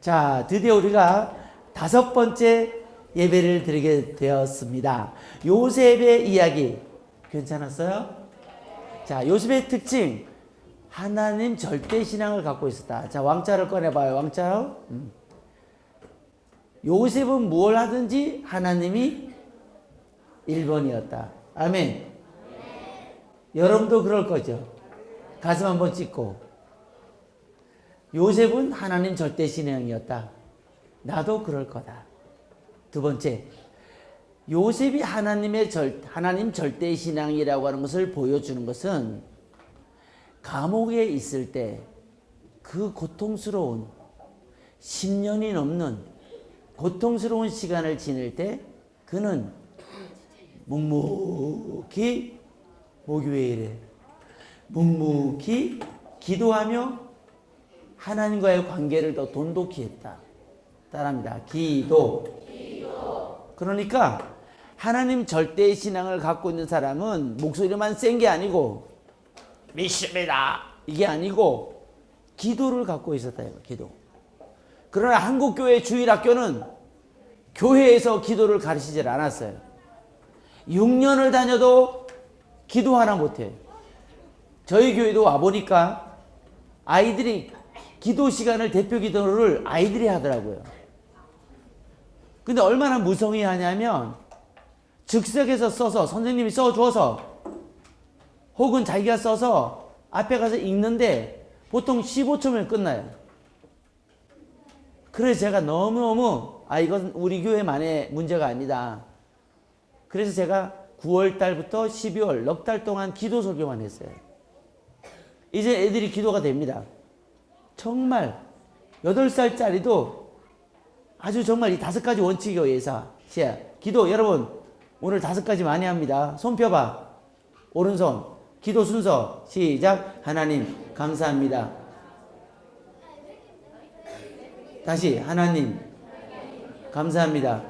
자, 드디어 우리가 다섯 번째 예배를 드리게 되었습니다. 요셉의 이야기 괜찮았어요? 자, 요셉의 특징 하나님 절대 신앙을 갖고 있었다. 자, 왕자를 꺼내봐요. 왕자요. 음. 요셉은 무엇 하든지 하나님이 1번이었다. 아멘. 여러분도 그럴 거죠. 가슴 한번 찢고. 요셉은 하나님 절대 신앙이었다. 나도 그럴 거다. 두 번째, 요셉이 하나님의 절, 하나님 절대 신앙이라고 하는 것을 보여주는 것은 감옥에 있을 때 그 고통스러운 10년이 넘는 고통스러운 시간을 지낼 때 그는 묵묵히 목요일에 묵묵히 기도하며 하나님과의 관계를 더 돈독히 했다. 따라합니다. 기도. 그러니까 하나님 절대의 신앙을 갖고 있는 사람은 목소리만 센 게 아니고 믿습니다. 이게 아니고 기도를 갖고 있었다. 이거 기도. 그러나 한국 교회 주일학교는 교회에서 기도를 가르치질 않았어요. 6년을 다녀도 기도 하나 못해요. 저희 교회도 와보니까 아이들이 기도 시간을 대표 기도를 아이들이 하더라고요. 근데 얼마나 무성의 하냐면 즉석에서 써서 선생님이 써줘서 혹은 자기가 써서 앞에 가서 읽는데 보통 15초면 끝나요. 그래서 제가 너무너무 아 이건 우리 교회만의 문제가 아니다. 그래서 제가 9월 달부터 12월 넉 달 동안 기도 설교만 했어요. 이제 애들이 기도가 됩니다. 정말 8살짜리도 아주 정말 이 다섯 가지 원칙에 의해서 시작. 기도 여러분 오늘 다섯 가지 많이 합니다. 손 펴봐. 오른손. 기도 순서 시작. 하나님 감사합니다. 다시 하나님 감사합니다.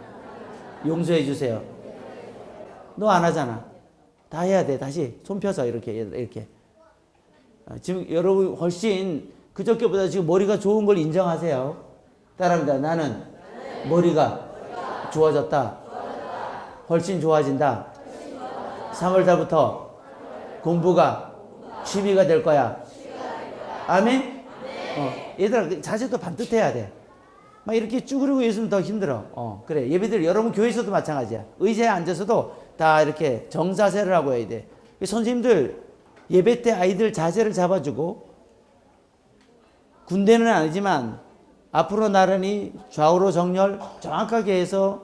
용서해 주세요. 너 안 하잖아. 다 해야 돼. 다시 손 펴서 이렇게 이렇게. 아, 지금 여러분 훨씬 그저께보다 지금 머리가 좋은 걸 인정하세요. 따라합니다. 나는 머리가 좋아졌다. 훨씬 좋아진다. 3월 달부터 공부가 취미가 될 거야. 아멘? 어, 얘들아, 그 자세도 반듯해야 돼. 막 이렇게 쭈그리고 있으면 더 힘들어. 어, 그래. 예배들, 여러분 교회에서도 마찬가지야. 의자에 앉아서도 다 이렇게 정자세를 하고 해야 돼. 선생님들, 예배 때 아이들 자세를 잡아주고, 군대는 아니지만, 앞으로 나란히 좌우로 정렬 정확하게 해서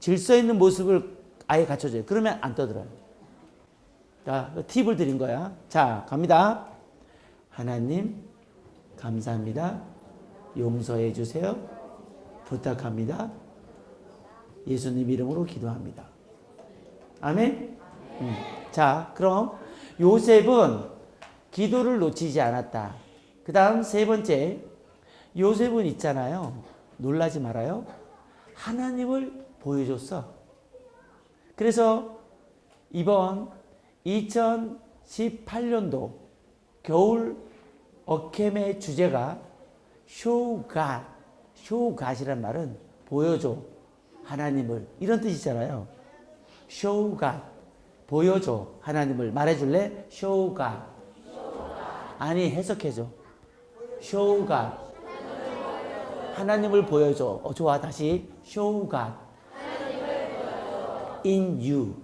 질서 있는 모습을 아예 갖춰줘요. 그러면 안 떠들어요. 자, 그 팁을 드린 거야. 자, 갑니다. 하나님, 감사합니다. 용서해 주세요. 부탁합니다. 예수님 이름으로 기도합니다. 아멘? 음. 자, 그럼 요셉은 기도를 놓치지 않았다. 그 다음 세 번째, 요셉은 있잖아요. 놀라지 말아요. 하나님을 보여줬어. 그래서 이번 2018년도 겨울 어캠의 주제가 show God이란 말은 보여줘 하나님을 이런 뜻이잖아요. God, 보여줘 하나님을 말해줄래? God. 아니 해석해줘. Show God. 하나님을 보여줘. 어, 좋아 다시 show God. in you.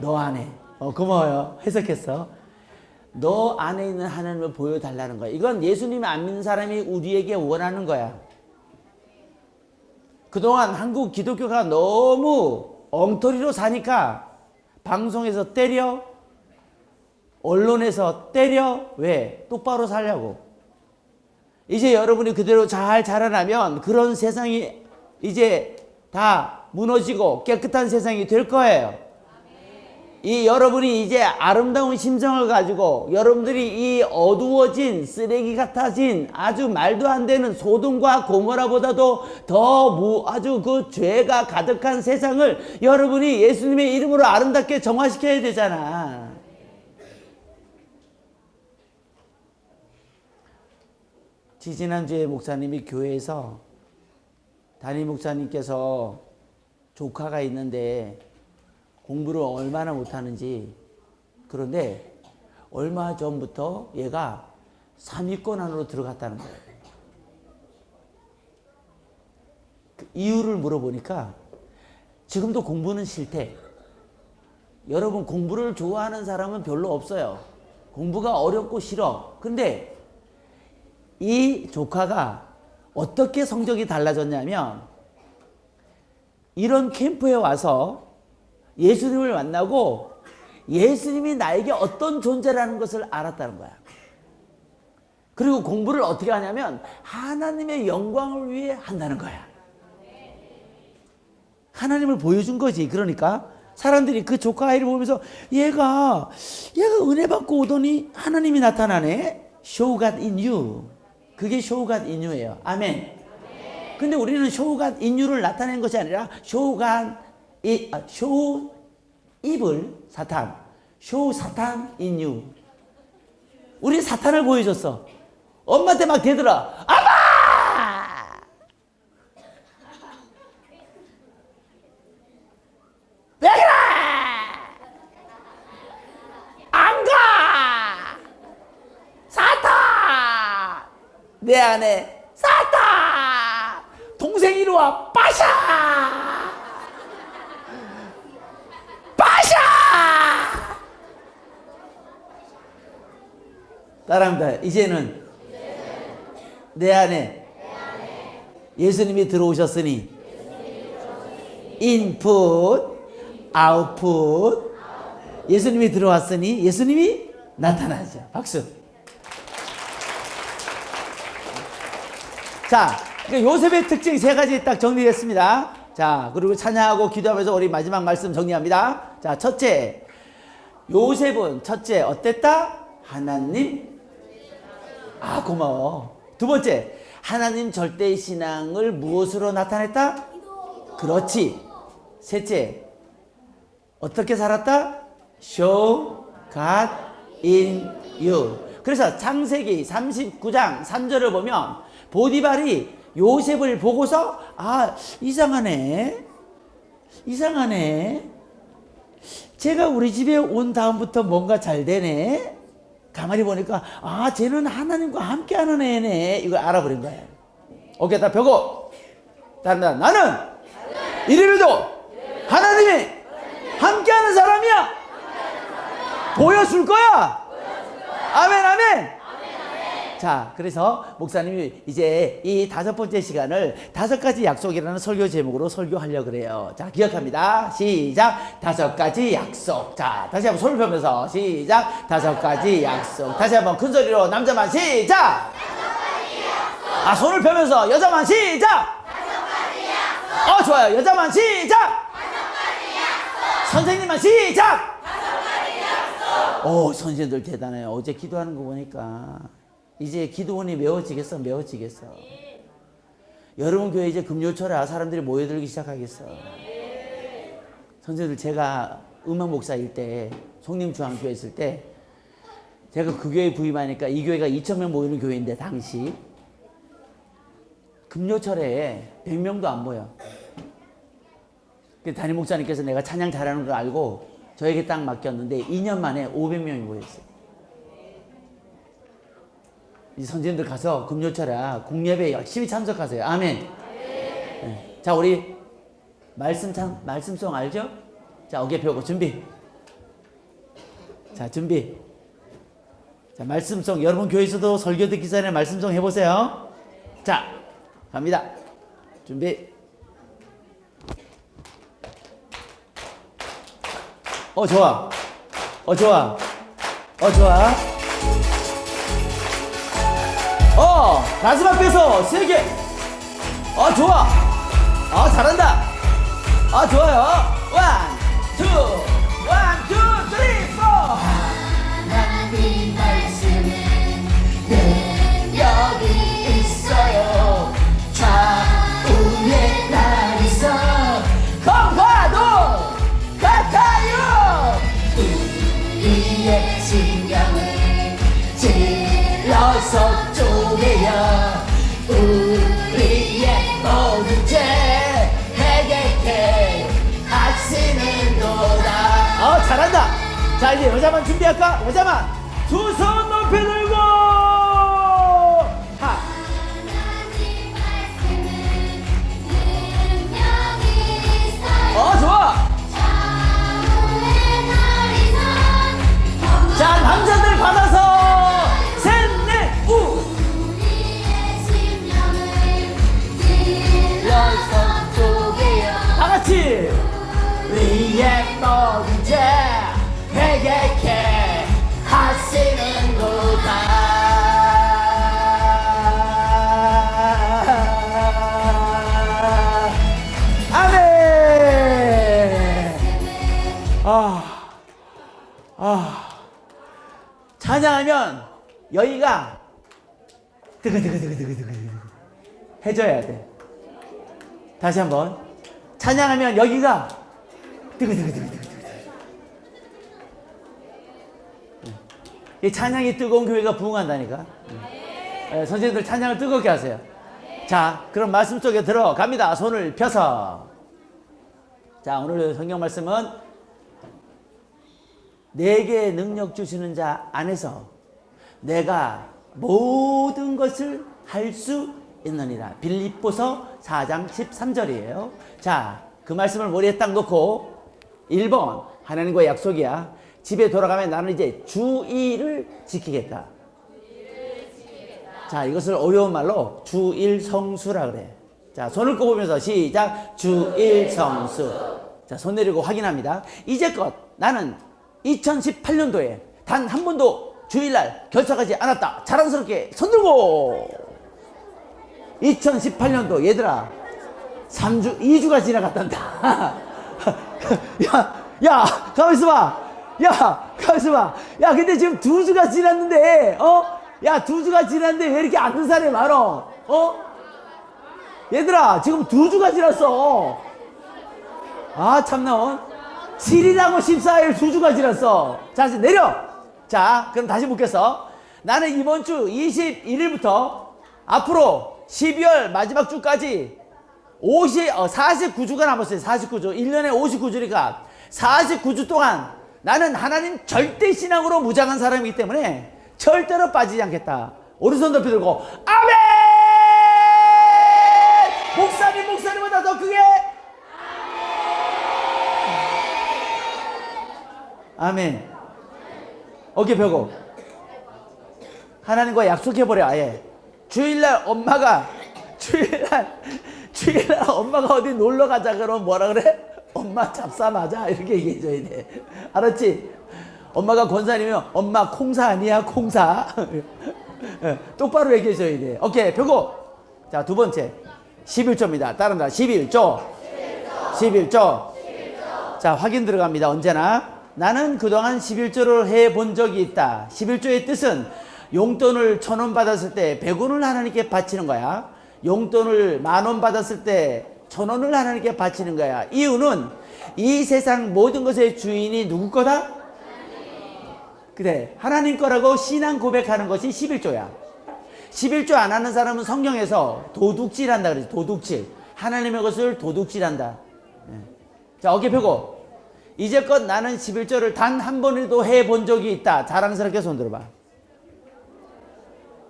너 안에. 어, 고마워요. 해석했어. 너 안에 있는 하나님을 보여달라는 거야. 이건 예수님 안 믿는 사람이 우리에게 원하는 거야. 그동안 한국 기독교가 너무 엉터리로 사니까 방송에서 때려, 언론에서 때려, 왜? 똑바로 살려고. 이제 여러분이 그대로 잘 자라나면 그런 세상이 이제 다 무너지고 깨끗한 세상이 될 거예요. 이 여러분이 이제 아름다운 심정을 가지고 여러분들이 이 어두워진 쓰레기 같아진 아주 말도 안 되는 소돔과 고모라보다도 더 무, 아주 그 죄가 가득한 세상을 여러분이 예수님의 이름으로 아름답게 정화시켜야 되잖아. 지지난주에 목사님이 교회에서 담임 목사님께서 조카가 있는데 공부를 얼마나 못하는지 그런데 얼마 전부터 얘가 3위권 안으로 들어갔다는 거예요. 그 이유를 물어보니까 지금도 공부는 싫대. 여러분 공부를 좋아하는 사람은 별로 없어요. 공부가 어렵고 싫어. 근데 이 조카가 어떻게 성적이 달라졌냐면 이런 캠프에 와서 예수님을 만나고 예수님이 나에게 어떤 존재라는 것을 알았다는 거야. 그리고 공부를 어떻게 하냐면 하나님의 영광을 위해 한다는 거야. 하나님을 보여준 거지. 그러니까 사람들이 그 조카 아이를 보면서 얘가 얘가 은혜 받고 오더니 하나님이 나타나네. Show God in you. 그게 in you예요. 아멘. 근데 우리는 in you를 나타내는 것이 아니라 God i, 아, Show evil 사탄. Show 사탄 you. 우리 사탄을 보여줬어. 엄마한테 막 대들어. 아마! 왜 그래? 안 가! 사탄! 내 안에 사탄! 동생 이리 와, 빠샤! 빠샤! 따라합니다. 이제는 내 안에 예수님이 들어오셨으니 인풋, 아웃풋. 예수님이 들어왔으니 예수님이 나타나죠. 박수. 자, 그러니까 요셉의 특징 세 가지 딱 정리됐습니다. 자, 그리고 찬양하고 기도하면서 우리 마지막 말씀 정리합니다. 자, 첫째. 요셉은 첫째 어땠다? 하나님. 아, 고마워. 두 번째. 하나님 절대 신앙을 무엇으로 나타냈다? 그렇지. 셋째, 어떻게 살았다? Show God in you. 그래서 창세기 39장 3절을 보면 보디발이 요셉을 보고서 아 이상하네. 이상하네. 제가 우리 집에 온 다음부터 뭔가 잘 되네. 가만히 보니까 아 쟤는 하나님과 함께하는 애네. 이걸 알아버린 거예요 오케이 다 펴고. 다른다 나는 이래봬도 하나님이 함께하는 사람이야. 보여줄 거야. 아멘, 아멘. 자, 그래서 목사님이 이제 이 다섯 번째 시간을 다섯 가지 약속이라는 설교 제목으로 설교하려고 그래요. 자, 기억합니다. 시작. 다섯 가지 약속. 자, 다시 한번 손을 펴면서 시작. 다섯 가지 약속. 다시 한번 큰 소리로 남자만 시작. 아, 손을 펴면서 여자만 시작. 어, 좋아요. 여자만 시작. 선생님만 시작. 오, 선생님들 대단해요. 어제 기도하는 거 보니까 이제 기도원이 메워지겠어, 메워지겠어. 여러분 교회 이제 금요철에 사람들이 모여들기 시작하겠어. 선생님들 제가 음악 목사일 때 송림 중앙교회 있을 때 제가 그 교회 부임하니까 이 교회가 2천 명 모이는 교회인데 당시 금요철에 100명도 안 모여. 그 담임 목사님께서 내가 찬양 잘하는 걸 알고 저에게 딱 맡겼는데 2년 만에 500명이 모였어요. 이 선생님들 가서 금요철에 공예배 열심히 참석하세요. 아멘. 네. 자, 우리 말씀 참 말씀송 알죠? 자, 어깨 펴고 준비. 자, 준비. 자, 말씀송 여러분 교회에서도 설교 듣기 전에 말씀송 해보세요. 자, 갑니다. 준비. 어 좋아. 어 좋아. 어 좋아. 어 가슴 앞에서 세 개. 어 좋아. 어 잘한다. 아 좋아요. 같이 여자만 준비할까? 여자만 두 손 아 찬양하면 여기가 드그드그드그드그드그 해줘야 돼 다시 한번 찬양하면 여기가 뜨거뜨거뜨거뜨거 이 찬양이 뜨거운 교회가 부흥한다니까. 예, 선생님들 찬양을 뜨겁게 하세요. 자, 그럼 말씀 속에 들어갑니다. 손을 펴서. 자, 오늘 성경 말씀은 내게 능력 주시는 자 안에서 내가 모든 것을 할 수 있느니라. 빌립보서 4장 13절이에요. 자, 그 말씀을 머리에 딱 놓고 1번 하나님과의 약속이야. 집에 돌아가면 나는 이제 주일을 지키겠다. 자, 이것을 어려운 말로 주일 성수라 그래. 자, 손을 꼽으면서 시작. 주일 성수. 자, 손 내리고 확인합니다. 이제껏 나는 2018년도에 단 한 번도 주일날 결석하지 않았다. 자랑스럽게 손 들고. 2018년도 얘들아 3주 2주가 지나갔단다. 야, 야, 가만 있어 봐. 야, 가만 있어 봐. 야, 근데 지금 두 주가 지났는데 어? 야, 두 주가 지났는데 왜 이렇게 안든 사람이 많어? 어? 얘들아, 지금 두 주가 지났어. 아, 참나. 7일하고 14일 두 주가 지났어. 자, 이제 내려. 자, 그럼 다시 묻겠어. 나는 이번 주 21일부터 앞으로 12월 마지막 주까지 50, 어, 49주가 남았어요. 49주. 1년에 59주니까 49주 동안 나는 하나님 절대 신앙으로 무장한 사람이기 때문에 절대로 빠지지 않겠다. 오른손 높이 들고 아멘! 아멘. 어깨 펴고. 하나님과 약속해버려 아예. 주일날 엄마가 주일날 주일날 엄마가 어디 놀러 가자 그러면 뭐라 그래? 엄마 잡사마자 이렇게 얘기해줘야 돼. 알았지? 엄마가 권사님이면 엄마 콩사 아니야 콩사. 예, 똑바로 얘기해줘야 돼. 오케이 펴고. 자 두 번째. 11조입니다. 다른 다. 11조. 11조. 자, 확인 들어갑니다. 언제나. 나는 그동안 11조를 해 본 적이 있다. 11조의 뜻은 용돈을 천 원 받았을 때 100원을 하나님께 바치는 거야. 용돈을 만 원 받았을 때 천 원을 하나님께 바치는 거야. 이유는 이 세상 모든 것의 주인이 누구 거다? 그래. 하나님 거라고 신앙 고백하는 것이 11조야. 11조 안 하는 사람은 성경에서 도둑질 한다 그러지. 도둑질. 하나님의 것을 도둑질 한다. 자, 어깨 펴고. 이제껏 나는 11조를 단한 번이라도 해본 적이 있다. 자랑스럽게 손 들어봐.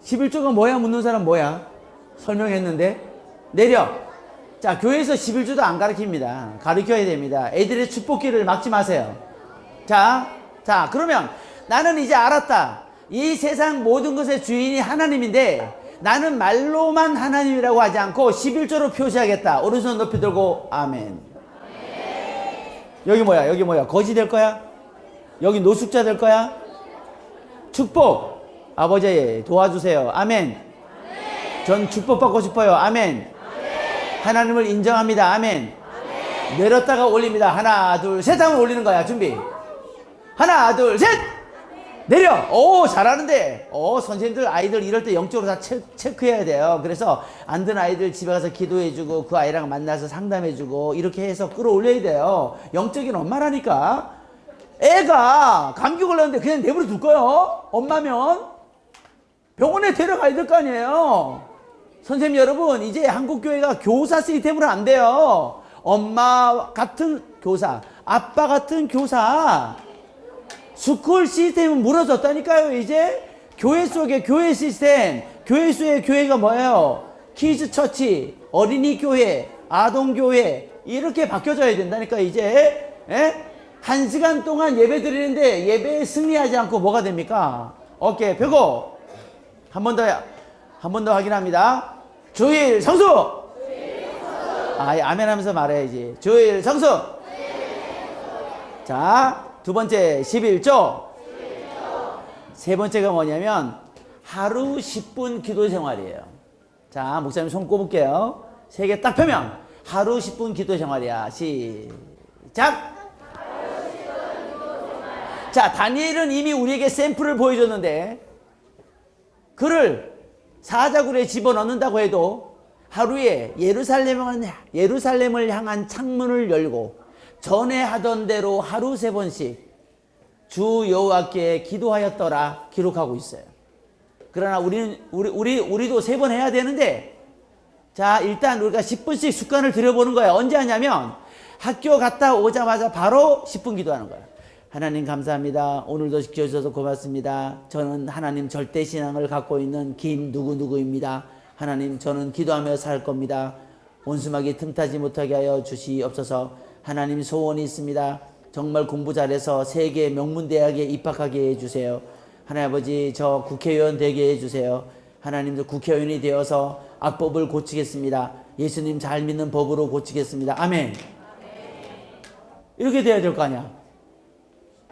11조가 뭐야? 묻는 사람 뭐야? 설명했는데. 내려. 자, 교회에서 11조도 안 가르칩니다. 가르쳐야 됩니다. 애들의 축복기를 막지 마세요. 자, 자, 그러면 나는 이제 알았다. 이 세상 모든 것의 주인이 하나님인데 나는 말로만 하나님이라고 하지 않고 11조로 표시하겠다. 오른손 높이 들고 아멘. 여기 뭐야? 여기 뭐야? 거지 될 거야? 여기 노숙자 될 거야? 축복. 아버지 도와주세요. 아멘. 전 축복 받고 싶어요. 아멘. 하나님을 인정합니다. 아멘. 내렸다가 올립니다. 하나, 둘, 셋 하면 올리는 거야. 준비. 하나, 둘, 셋! 내려! 오, 잘하는데. 오, 선생님들, 아이들 이럴 때 영적으로 다 체, 체크해야 돼요. 그래서 안된 아이들 집에 가서 기도해주고 그 아이랑 만나서 상담해주고 이렇게 해서 끌어올려야 돼요. 영적인 엄마라니까. 애가 감기 걸렸는데 그냥 내버려 둘 거요? 엄마면? 병원에 데려가야 될 거 아니에요? 선생님 여러분, 이제 한국교회가 교사 시스템으로 안 돼요. 엄마 같은 교사, 아빠 같은 교사. 스쿨 시스템은 무너졌다니까요, 이제. 교회 속의 교회 시스템, 교회 속의 교회가 뭐예요? 키즈 처치, 어린이 교회, 아동 교회, 이렇게 바뀌어져야 된다니까, 이제. 예? 한 시간 동안 예배 드리는데 예배에 승리하지 않고 뭐가 됩니까? 오케이, 펴고. 한 번 더, 한 번 더 확인합니다. 주일 성수! 아, 예, 아멘 하면서 말해야지. 주일 성수! 자, 두 번째 11조. 세 번째가 뭐냐면 하루 10분 기도 생활이에요. 자, 목사님 손 꼽을게요. 세 개 딱 펴면 하루 10분 기도 생활이야. 시작. 자, 다니엘은 이미 우리에게 샘플을 보여줬는데 그를 사자굴에 집어넣는다고 해도 하루에 예루살렘을 향한 창문을 열고 전에 하던 대로 하루 세 번씩 주 여호와께 기도하였더라 기록하고 있어요. 그러나 우리는 우리 우리 우리도 세 번 해야 되는데 자 일단 우리가 10분씩 습관을 들여보는 거야. 언제 하냐면 학교 갔다 오자마자 바로 10분 기도하는 거야. 하나님 감사합니다. 오늘도 지켜주셔서 고맙습니다. 저는 하나님 절대 신앙을 갖고 있는 김 누구 누구입니다. 하나님 저는 기도하며 살 겁니다. 원수막이 틈타지 못하게 하여 주시옵소서. 하나님 소원이 있습니다. 정말 공부 잘해서 세계 명문대학에 입학하게 해주세요. 하나님 아버지 저 국회의원 되게 해주세요. 하나님도 국회의원이 되어서 악법을 고치겠습니다. 예수님 잘 믿는 법으로 고치겠습니다. 아멘. 이렇게 돼야 될 거 아니야.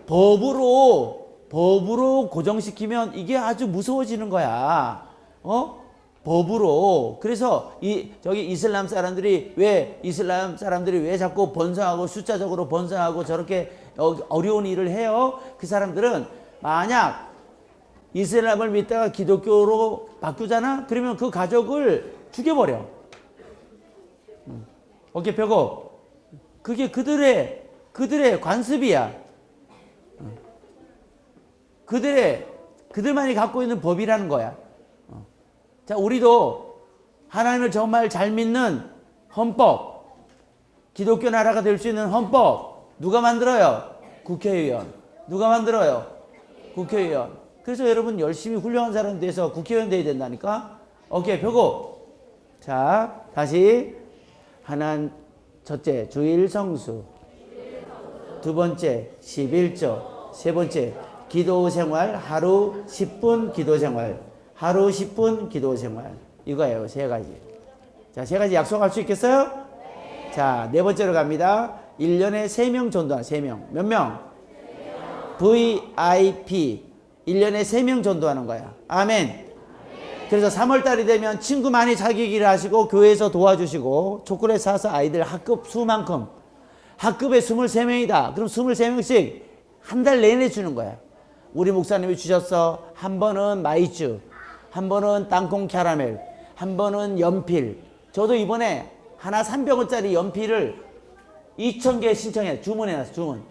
법으로 법으로 고정시키면 이게 아주 무서워지는 거야. 어? 법으로. 그래서 이 저기 이슬람 사람들이 왜 이슬람 사람들이 왜 자꾸 번성하고 숫자적으로 번성하고 저렇게 어- 어려운 일을 해요? 그 사람들은 만약 이슬람을 믿다가 기독교로 바꾸잖아? 그러면 그 가족을 죽여버려. 음. 어깨 펴고. 그게 그들의, 그들의 관습이야. 음. 그들의, 그들만이 갖고 있는 법이라는 거야. 어. 자, 우리도 하나님을 정말 잘 믿는 헌법, 기독교 나라가 될 수 있는 헌법, 누가 만들어요? 국회의원. 누가 만들어요? 국회의원. 그래서 여러분 열심히 훌륭한 사람 돼서 국회의원 돼야 된다니까? 오케이, 펴고. 자, 다시. 하나, 첫째, 주일 성수. 두 번째, 11조. 세 번째, 기도 생활, 하루 10분 기도 생활. 하루 10분 기도 생활. 이거예요, 세 가지. 자, 세 가지 약속할 수 있겠어요? 자, 네 번째로 갑니다. 1년에 3명 전도한 3명. 몇 명? VIP. 1년에 3명 전도하는 거야. 아멘. 그래서 3월 달이 되면 친구 많이 사귀기를 하시고 교회에서 도와주시고 초콜릿 사서 아이들 학급 수만큼 학급에 23명이다. 그럼 23명씩 한 달 내내 주는 거야. 우리 목사님이 주셨어. 한 번은 마이쮸, 한 번은 땅콩 캐러멜, 한 번은 연필. 저도 이번에 하나 300원짜리 연필을 2,000개 신청해 주문해놨어. 주문.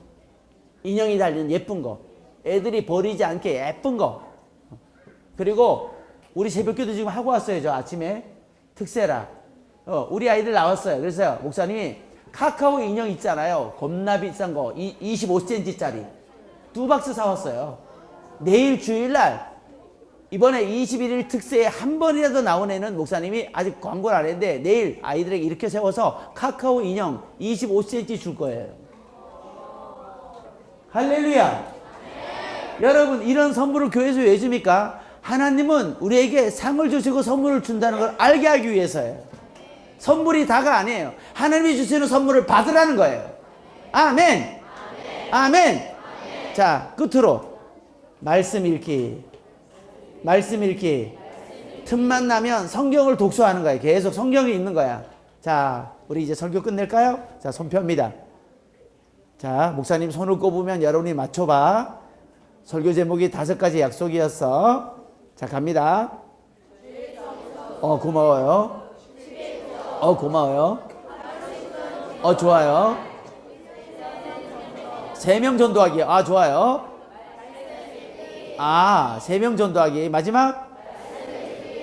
인형이 달린 예쁜 거. 애들이 버리지 않게 예쁜 거. 그리고 우리 새벽기도 지금 하고 왔어요. 저 아침에 특세라. 어, 우리 아이들 나왔어요. 그래서 목사님이 카카오 인형 있잖아요. 겁나 비싼 거. 이, 25cm짜리. 두 박스 사왔어요. 내일 주일날 이번에 21일 특세에 한 번이라도 나온 애는 목사님이 아직 광고를 안 했는데 내일 아이들에게 이렇게 세워서 카카오 인형 25cm 줄 거예요. 할렐루야. 여러분 이런 선물을 교회에서 왜 줍니까? 하나님은 우리에게 상을 주시고 선물을 준다는 걸 알게 하기 위해서예요. 선물이 다가 아니에요. 하나님이 주시는 선물을 받으라는 거예요. 아멘. 아멘. 자, 끝으로 말씀 읽기. 말씀 읽기. 틈만 나면 성경을 독서하는 거예요. 계속 성경이 있는 거야. 자, 우리 이제 설교 끝낼까요? 자, 손 펴입니다. 자, 목사님 손을 꼽으면 여러분이 맞춰봐. 설교 제목이 다섯 가지 약속이었어. 자, 갑니다. 어, 고마워요. 어, 고마워요. 어, 좋아요. 세 명 전도하기. 아, 좋아요. 아, 세 명 전도하기. 마지막?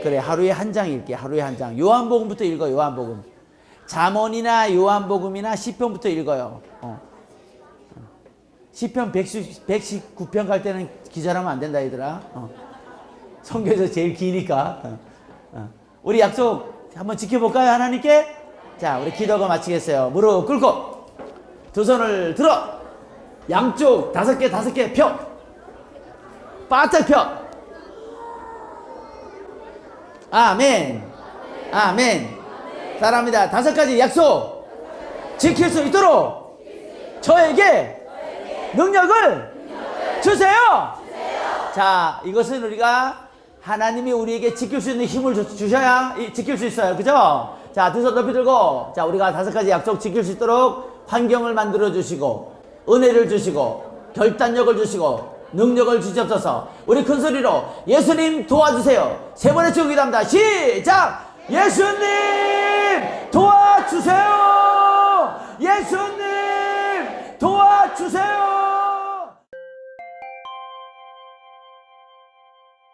그래, 하루에 한 장 읽기. 하루에 한 장. 요한복음부터 읽어, 요한복음. 잠언이나 요한복음이나 시편부터 읽어요. 어. 시편 110, 119편 갈 때는 기절하면 안 된다 얘들아. 어. 성경에서 제일 기니까. 어. 어. 우리 약속 한번 지켜볼까요 하나님께? 자 우리 기도가 마치겠어요. 무릎 꿇고 두 손을 들어 양쪽 다섯 개 다섯 개 펴. 바짝 펴. 아멘. 아멘. 사랑합니다. 다섯 가지 약속 지킬 수 있도록 저에게 능력을 주세요. 자, 이것은 우리가 하나님이 우리에게 지킬 수 있는 힘을 주- 주셔야 이- 지킬 수 있어요. 그죠? 자, 두 손 높이 들고, 자, 우리가 다섯 가지 약속 지킬 수 있도록 환경을 만들어 주시고, 은혜를 주시고, 결단력을 주시고, 능력을 주시옵소서. 우리 큰 소리로 예수님 도와주세요. 세 번의 쭉 기도합니다. 시작! 예수님 도와주세요! 예수님 도와주세요!